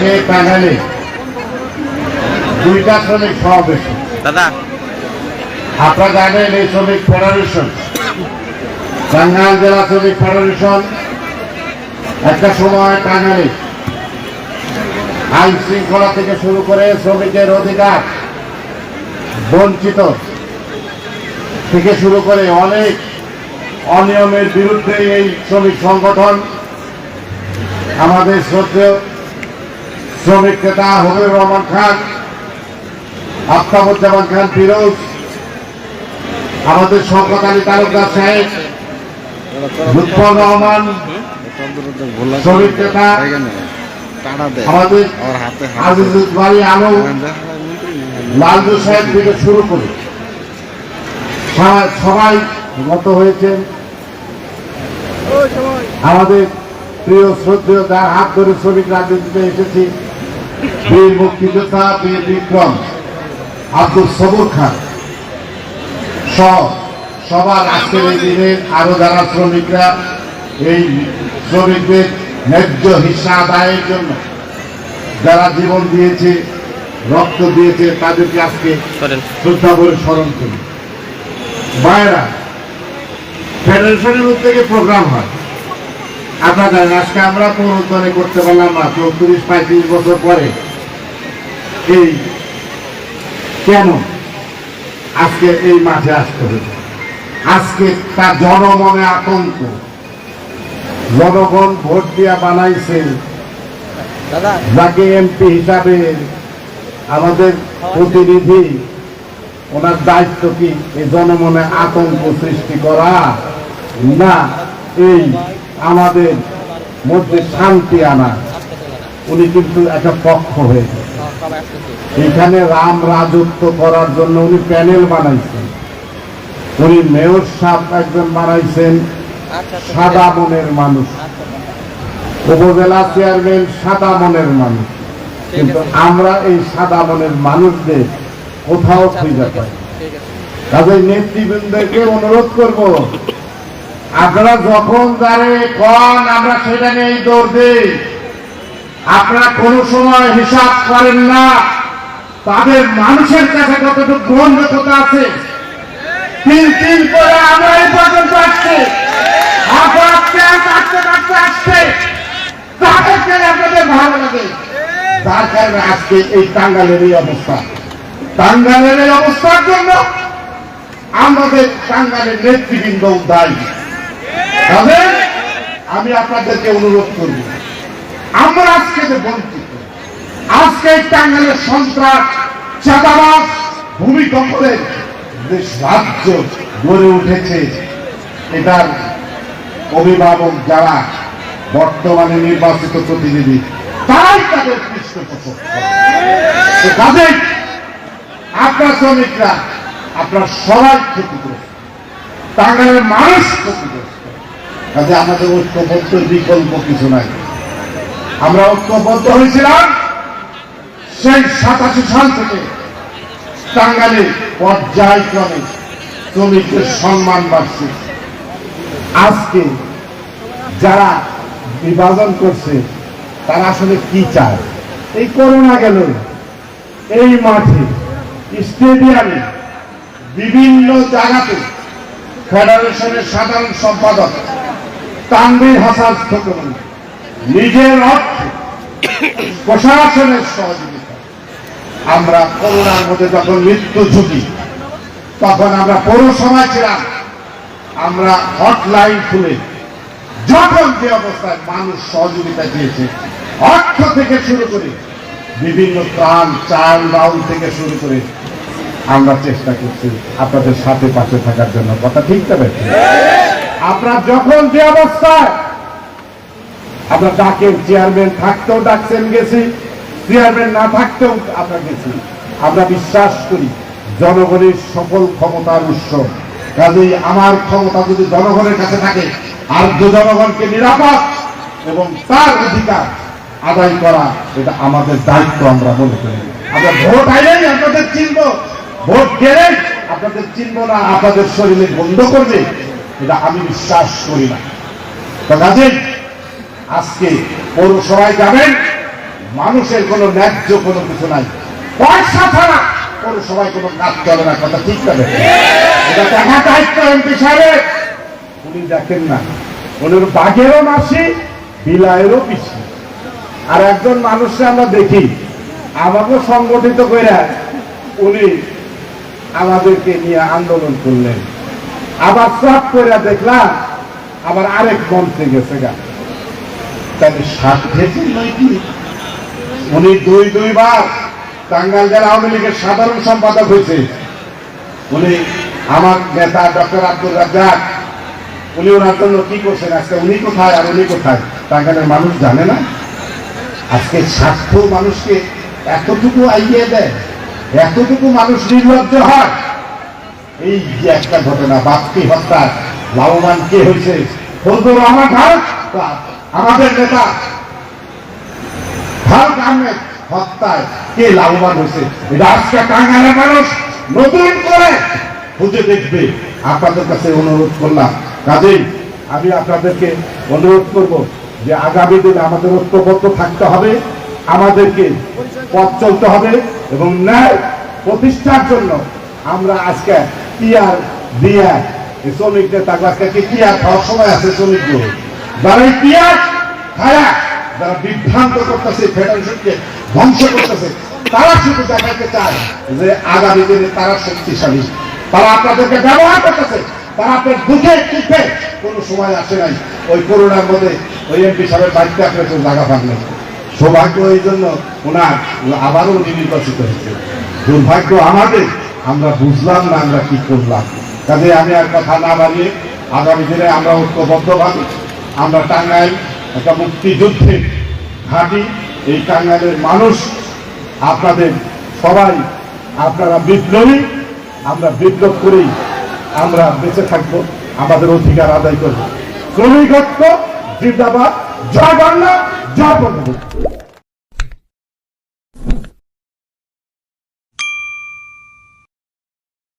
আজকে টাঙ্গাইলে দুইটা শ্রমিক সমাবেশ। দাদা। আপনারা জানেন এই শ্রমিক ফেডারেশন টাঙ্গাইল জেলা শ্রমিক ফেডারেশন একটা সময় টাঙ্গাইলে আইন শৃঙ্খলা থেকে শুরু করে শ্রমিকের অধিকার বঞ্চিত থেকে শুরু করে অনেক অনিয়মের বিরুদ্ধে এই শ্রমিক সংগঠন আমাদের শ্রদ্ধেয় শ্রমিক নেতা হবিবুর রহমান খান, আফতাবুজ্জামান খান ফিরোজ, আমাদের শওকত আলী তালুকদার সাহেব, লুৎফর রহমান শ্রমিক নেতা আমাদের আলম সাহেব থেকে শুরু করে সবাই- গত হয়েছেন। আমাদের প্রিয় শ্রদ্ধেয় যার হাত ধরে শ্রমিক রাজনীতিতে এসেছি। বীর মুক্তিযোদ্ধা বীর বিক্রম আব্দুল সবুর খান। সহ সবার আজকের এই দিনে আরও যারা শ্রমিকরা এই শ্রমিকদের ন্যায্য হিসা আদায়ের জন্য যারা জীবন দিয়েছে রক্ত দিয়েছে তাদেরকে আজকে শ্রদ্ধা করে স্মরণ করি। বাইরা ফেডারেশনের উদ্যোগে প্রোগ্রাম হয়। জানেন আজকে আমরা পুনরুদ্ধারে করতে পারলাম না চৌত্রিশ পঁয়ত্রিশ বছর পরে। এই কেন? আজকে এই মাঠে আসতে হয়েছে। আজকে তার জনমনে আতঙ্ক। জনগণ ভোট দিয়া বানাইছে। যাকে এমপি হিসাবে আমাদের প্রতিনিধি ওনার দায়িত্ব কি? এই জনমনে আতঙ্ক সৃষ্টি করা না এই আমাদের মধ্যে শান্তি আনা। উনি কিন্তু একটা পক্ষ হয়েছে এখানে রাম রাজত্ব করার জন্য উনি প্যানেল বানাইছেন। উনি মেয়র সাহেব একজন বানাইছেন সাদা মনের মানুষ। উপজেলা চেয়ারম্যান সাদা মনের মানুষ। কিন্তু আমরা এই সাদা মনের মানুষদের কোথাও খুঁজে পাই কাজে নেতৃবৃন্দকে অনুরোধ করব আপনারা যখন যারে কন, আমরা সেটা নিয়ে দৌড় দিই। আপনারা কোন সময় হিসাব করেন না। তাদের মানুষের কাছে কতটুকু গ্রহণযোগ্যতা আছে? আমাদের টাঙ্গালের নেতৃবৃন্দ দায়ী আমি আপনাদেরকে অনুরোধ করব আমরা আজকে যে বঞ্চিত, আজকে টাঙ্গালের সন্ত্রাস চাঁদাবাস ভূমিকম্পের যে রাজ্য গড়ে উঠেছে। এটার অভিভাবক যারা বর্তমানে নির্বাচিত প্রতিনিধি, তারাই তাদের পৃষ্ঠপোষক। কাজেই আপনার শ্রমিকরা, আপনার সবাই ক্ষতিগ্রস্ত। টাঙ্গাইলের মানুষ ক্ষতিগ্রস্ত। কাজে আমাদের ঐক্যবদ্ধ বিকল্প কিছু নাই। আমরা ঐক্যবদ্ধ হয়েছিলাম সেই সাতাশি সাল থেকে টাঙ্গাইলে পর্যায়ক্রমে শ্রমিকদের সম্মান বাড়ছে। আজকে যারা বিভাজন করছে, তারা আসলে কি চায়? এই করোনা গেল। এই মাঠে স্টেডিয়ামে বিভিন্ন জায়গাতে ফেডারেশনের সাধারণ সম্পাদক তানবির হাসান খোকন নিজের অর্থে প্রশাসনের সহযোগিতা। আমরা করোনার মধ্যে যখন মৃত্যু ঝুঁকি, তখন আমরা পৌরসভায় ছিলাম। আমরা হটলাইন খুলে যখন যে অবস্থায় মানুষ সহযোগিতা দিয়েছে, অর্থ থেকে শুরু করে বিভিন্ন ত্রাণ, চাল ডাউন থেকে শুরু করে আমরা চেষ্টা করছি আপনাদের সাথে পাশে থাকার জন্য। কথা ঠিক তবে আপনার যখন যে অবস্থায় আপনার ডাকেন চেয়ারম্যান থাকতেও ডাকছেন গেছি, চেয়ারম্যান না থাকতেও আমরা গেছি। আমরা বিশ্বাস করি, জনগণের সকল ক্ষমতার উৎস। কাজেই আমার ক্ষমতা যদি জনগণের কাছে থাকে আর জনগণকে নিরাপদ এবং তার অধিকার আদায় করা, এটা আমাদের দায়িত্ব আমরা মনে করি। আমরা ভোট আইলেই আপনাদের চিনব, ভোট গেলেই আপনাদের চিনব না, আপনাদের শরীরে বন্ধ করবে। এটা আমি বিশ্বাস করি না। আজকে পৌরসভায় যাবেন, মানুষের কোনো ন্যায্য কোনো কিছু নাই। পয়সা ছাড়া সবাই কোনো কাজ চলে না, কথা ঠিক করে এটা দেখা দায়িত্ব এমপি সাহেব উনি দেখেন না উনির বাঘেরও মাসি, বিলায়েরও পিসি। আর একজন মানুষকে আমরা দেখি আমাকে সংগঠিত করে উনি আমাদেরকে নিয়ে আন্দোলন করলেন। আবার সব করে দেখলাম, আবার আরেক মন্ত্রে গেছে গা তাহলে স্বার্থের জন্যই কি উনি দুই, দুইবার টাঙ্গাইল জেলা আওয়ামী লীগের সাধারণ সম্পাদক হয়েছে। উনি আমার নেতা ডক্টর আব্দুল রাজ্জাক, উনি ওনার জন্য কি করছেন আজকে? উনি কোথায় আর উনি কোথায়? টাঙ্গাইলের মানুষ জানে না। আজকে স্বার্থ মানুষকে এতটুকু আইয়ে দেয়, এতটুকু মানুষ নির্লজ্জ হয়। এই যে একটা ঘটনা বাপ্পি হত্যা লাভবান কে হয়েছে? ফজলুর রহমান ভারত আমাদের নেতা ভারত আহমেদ হত্যায় কে লাভবান হয়েছে? এটা আজকে টাঙ্গাইলের মানুষ নতুন করে খুঁজে দেখবে। আপনাদের কাছে অনুরোধ করলাম, কাজেই আমি আপনাদেরকে অনুরোধ করব যে আগামী দিনে আমাদের ঐক্যবদ্ধ থাকতে হবে, আমাদেরকে পথ চলতে হবে এবং ন্যায় প্রতিষ্ঠার জন্য আমরা আজকে দিয়ে। শ্রমিকদের খাওয়ার সময় আছে শ্রমিকগুলো। যারা খায়া, যারা বিভ্রান্ত করতেছে, ফেডারেশনকে ধ্বংস করতেছে, তারা শুধু দেখাতে চায় যে আগামী দিনে তারা শক্তিশালী। তারা আপনাদেরকে ব্যবহার করতেছে, তারা আপনার দুঃখে সুখে কোনো সময় আসে নাই। ওই করোনার মধ্যে ওই এমপি সাহেবের বাড়িতে আপনার কোনো জায়গা সৌভাগ্য এই জন্য ওনার আবারও নির্বাচিত হয়েছে। দুর্ভাগ্য আমাদের আমরা বুঝলাম না আমরা কি করলাম। কাজে আমি আর কথা না বাড়িয়ে আগামী দিনে আমরা ঐক্যবদ্ধভাবে আমরা টাঙ্গাইল একটা মুক্তিযুদ্ধে ঘাঁটি, এই টাঙ্গাইলের মানুষ, আপনাদের সবাই, আপনারা বিপ্লবী, আমরা বিপ্লব করেই আমরা বেঁচে থাকব, আমাদের অধিকার আদায় করব। শ্রমিকত্ব, জিন্দাবাদ, জয় বাংলা, জয় বঙ্গবন্ধু।